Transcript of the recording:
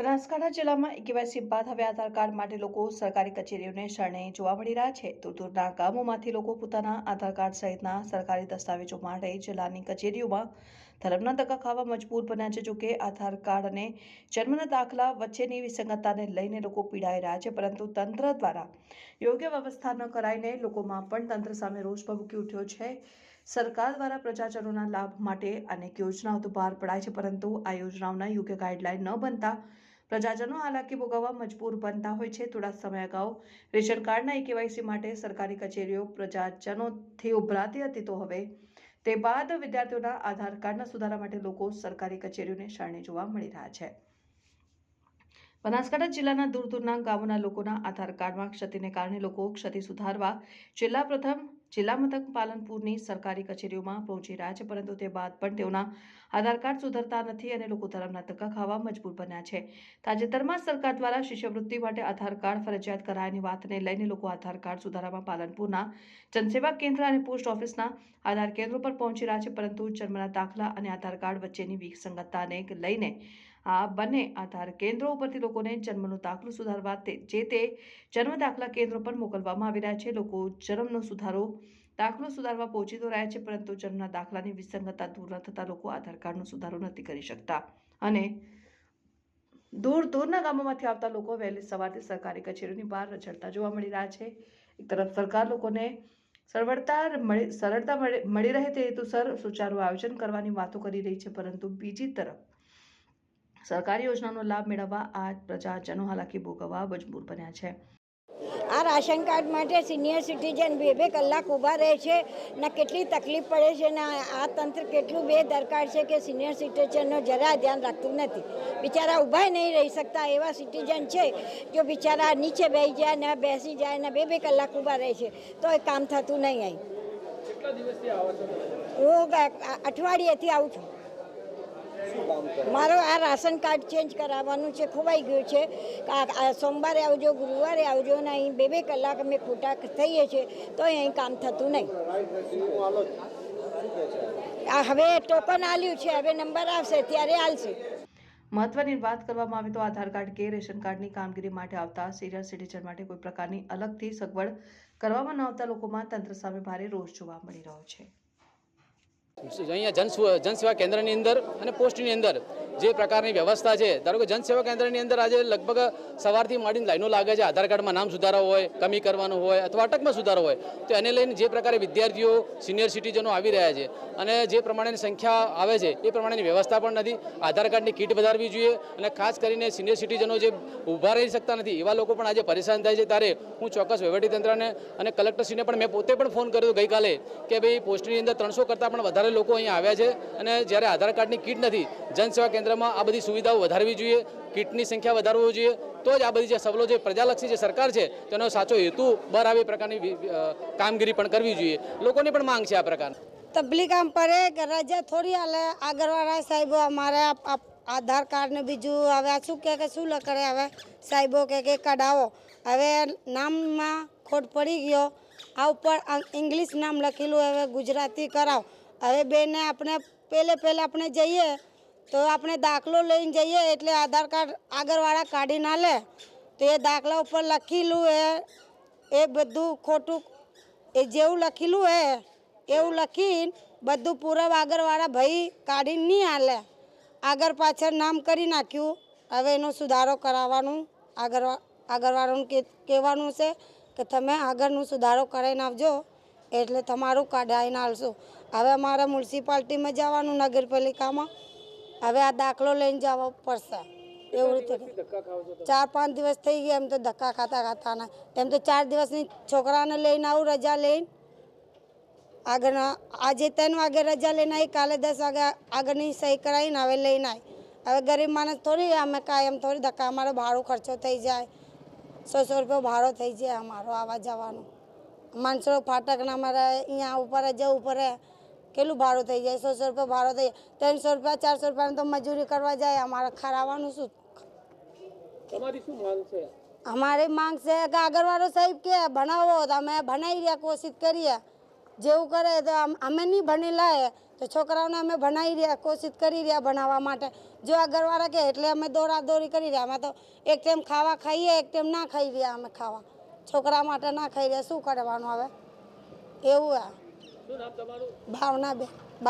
બનાસકાંઠા જિલ્લામાં કેવાયસી બાદ હવે આધાર કાર્ડ માટે લોકો સરકારી કચેરીઓને શરણે જોવા મળી રહ્યા છે. દૂર દૂરના ગામોમાંથી લોકો પોતાના આધાર કાર્ડ સહિતના સરકારી દસ્તાવેજો માટે જિલ્લાની કચેરીઓમાં ધર્મના ધક્કા ખાવા મજબૂર બન્યા છે. જોકે આધાર કાર્ડ અને જન્મના દાખલા વચ્ચેની વિસંગતતાને લઈને લોકો પીડાઈ રહ્યા છે, પરંતુ તંત્ર દ્વારા યોગ્ય વ્યવસ્થા ન કરાઈને લોકોમાં પણ તંત્ર સામે રોષ ભભૂકી ઉઠ્યો છે. સરકાર દ્વારા પ્રજાજનોના લાભ માટે અનેક યોજનાઓ તો બહાર પડાય છે, પરંતુ આ યોજનાઓના યોગ્ય ગાઈડલાઈન ન બનતા પ્રજાજનો હાલાકી ભોગવવા મજબૂર બનતા હોય છે. થોડા સમય અગાઉ રેશન કાર્ડના ઈ કેવાયસી માટે સરકારી કચેરીઓ પ્રજાજનોથી ઉભરાતી હતી. તો હવે તે બાદ વિદ્યાર્થીઓના આધાર કાર્ડના સુધારા માટે લોકો સરકારી કચેરીઓને શરણે જોવા મળી રહ્યા છે. બનાસકાંઠા જિલ્લાના દૂર દૂરના ગામોના લોકોના આધાર કાર્ડમાં ક્ષતિને કારણે લોકો ક્ષતિ સુધારવા જિલ્લા પ્રથમ જિલ્લા મથક પાલનપુરની સરકારી કચેરીઓમાં પહોંચી રહ્યા છે, પરંતુ તે બાદ પણ તેઓના આધાર કાર્ડ સુધરતા નથી અને લોકો ધર્મના ધક્કા ખાવા મજબૂર બન્યા છે. તાજેતરમાં સરકાર દ્વારા શિષ્યવૃત્તિ માટે આધાર કાર્ડ ફરજિયાત કરાયાની વાતને લઈને લોકો આધાર કાર્ડ સુધારામાં પાલનપુરના જનસેવા કેન્દ્ર અને પોસ્ટ ઓફિસના આધાર કેન્દ્રો પર પહોંચી રહ્યા છે, પરંતુ જન્મના દાખલા અને આધાર કાર્ડ વચ્ચેની વિસંગતતાને લઈને આ બંને આધાર કેન્દ્રો ઉપરથી લોકોને જન્મનું દાખલું સુધારવા તે જે તે જન્મ દાખલા કેન્દ્રો પર મોકલવામાં આવી રહ્યા છે. લોકો જન્મનો સુધારો દાખલો સુધારવા પહોંચી તો રહ્યા છે, પરંતુ જન્મના દાખલાની વિસંગતતા દૂર ન થતાં લોકો આધાર કાર્ડનો સુધારો નથી કરી શકતા. અને દૂર દૂરના ગામોમાંથી આવતા લોકો વહેલી સવારથી સરકારી કચેરીઓની બહાર રચડતા જોવા મળી રહ્યા છે. એક તરફ સરકાર લોકોને સરળતા મળી સરળતા મળી રહે તે હેતુસર સુચારું આયોજન કરવાની વાતો કરી રહી છે, પરંતુ બીજી તરફ સરકારી યોજનાનો લાભ મેળવવા આ પ્રજાજનો હાલાકી ભોગવવા મજબૂર બન્યા છે. આ રાશન કાર્ડ માટે સિનિયર સિટીઝન બે બે કલાક ઊભા રહે છે ને કેટલી તકલીફ પડે છે ને આ તંત્ર કેટલું બેદરકાર છે કે સિનિયર સિટીઝનનો જરા ધ્યાન રાખતું નથી. બિચારા ઊભા નહીં રહી શકતા એવા સિટીઝન છે જો બિચારા નીચે બેસી જાય ને બેસી જાય ને બે બે કલાક ઊભા રહે છે તો એ કામ થતું નહીં અહીં. હું અઠવાડિયેથી આવું છું. મારો આ રાશન કાર્ડ ચેન્જ કરાવવાનું છે, ખોવાઈ ગયું છે. સોમવારે આવજો, ગુરુવારે આવજો ને અહીં બે બે કલાક અમે ખોટા થઈએ છીએ તો અહીં કામ થતું નહીં. હવે ટોકન આલ્યું છે, હવે નંબર આવશે, ત્યારે આલશે. મહત્વની વાત કરવામાં આવે તો આધાર કાર્ડ કે રેશન કાર્ડની કામગીરી માટે આવતા સિનિયર સિટીઝન માટે કોઈ પ્રકારની અલગથી સગવડ કરવામાં ન આવતા લોકોમાં તંત્ર સામે ભારે રોષ જોવા મળી રહ્યો છે. અહીંયા જન જનસેવા કેન્દ્રની અંદર અને પોસ્ટની અંદર જે પ્રકારની વ્યવસ્થા છે, ધારો કે જનસેવા કેન્દ્રની અંદર આજે લગભગ સવારથી માંડીને લાઈનો લાગે છે, આધાર કાર્ડમાં નામ સુધારો હોય, કમી કરવાનું હોય અથવા અટકમાં સુધારો હોય, તો એને લઈને જે પ્રકારે વિદ્યાર્થીઓ, સિનિયર સિટીઝનો આવી રહ્યા છે અને જે પ્રમાણેની સંખ્યા આવે છે, એ પ્રમાણેની વ્યવસ્થા પણ નથી. આધાર કાર્ડની કીટ વધારવી જોઈએ અને ખાસ કરીને સિનિયર સિટીઝનો જે ઊભા રહી શકતા નથી, એવા લોકો પણ આજે પરેશાન થાય છે. ત્યારે હું ચોક્કસ વહીવટીતંત્રને અને કલેક્ટરશ્રીને પણ મેં પોતે પણ ફોન કર્યો ગઈકાલે કે ભાઈ, પોસ્ટની અંદર ત્રણસો કરતાં પણ વધારે લોકો અહીંયા આવ્યા છે અને જ્યારે આધાર કાર્ડની કીટ નથી, જનસેવા કેન્દ્રમાં આ બધી સુવિધાઓ વધારવી જોઈએ, કીટની સંખ્યા વધારવી જોઈએ, તો જ આ બધી જે સવલો જે પ્રજાલક્ષી જે સરકાર છે, તેનો સાચો હેતુ બર આવી પ્રકારની કામગીરી પણ કરવી જોઈએ. લોકોની પણ માંગ છે આ પ્રકારની. તબલીગ આમ પડે કે રજા થોડી હાલે આગળવાળા સાહેબો અમારે આધાર કાર્ડ ને બીજું હવે આ શું કે શું લખડે હવે? સાહેબો કે કે કઢાવો. હવે નામમાં ખોટ પડી ગયો. આ ઉપર ઇંગ્લિશ નામ લખેલું, હવે ગુજરાતી કરાવ. હવે બેને આપણે પહેલે પહેલે આપણે જઈએ તો આપણે દાખલો લઈને જઈએ એટલે આધાર કાર્ડ આગળવાળા કાઢી ના લે. તો એ દાખલા ઉપર લખેલું એ એ બધું ખોટું, એ જેવું લખેલું હે, એવું લખીને બધું પૂરબ આગળવાળા ભાઈ કાઢીને નહીં હાલે આગળ પાછળ નામ કરી નાખ્યું. હવે એનો સુધારો કરાવવાનું આગળ, આગળવાળાનું કહેવાનું છે કે તમે આગળનું સુધારો કરાવીને આવજો. એટલે તમારું કાઢાઈને આવશો હવે અમારે મ્યુનિસિપાલિટીમાં જવાનું નગરપાલિકામાં. હવે આ દાખલો લઈને જવો પડશે. એવું રીતે. ચાર પાંચ દિવસ થઈ ગયા એમ તો ધક્કા ખાતા ખાતા ના. એમ તો ચાર દિવસની છોકરાને લઈને આવું રજા લઈને. આગળના આજે ત્રણ વાગે રજા લઈને આવી કાલે દસ વાગે આગળની સહી કરાવીને હવે લઈને આવી હવે ગરીબ માણસ થોડી અમે કાંઈ એમ થોડી ધક્કા અમારે ભાડું ખર્ચો થઈ જાય. સો સો રૂપિયા ભાડો થઈ જાય અમારો આવવા જવાનું. માણસો ફાટકના અમારે અહીંયા ઉપર જવું પડે કેટલું ભાડું થઈ જાય? સો સો રૂપિયા ભાડું થઈ જાય. ત્રણસો રૂપિયા ચારસો રૂપિયાની તો મજૂરી કરવા જાય. અમારે ખરાવાનું શું? અમારી માંગ છે કે આગળવાળો સાહેબ કે ભણાવો તો અમે ભણાવી રહ્યા કોશિશ કરીએ. જેવું કરે તો અમે નહીં ભણી એ તો છોકરાઓને અમે ભણાવી રહ્યા કોશિશ કરી રહ્યા ભણાવવા માટે. જો આગળવાળા કે એટલે અમે દોરા દોડી કરી રહ્યા. અમે તો એક ટાઈમ ખાવા ખાઈએ એક ટાઈમ ના ખાઈ રહ્યા અમે ખાવા. છોકરા માટે ના ખાઈ રહ્યા. શું કરવાનું હવે? એવું આ. ભાવના બેન.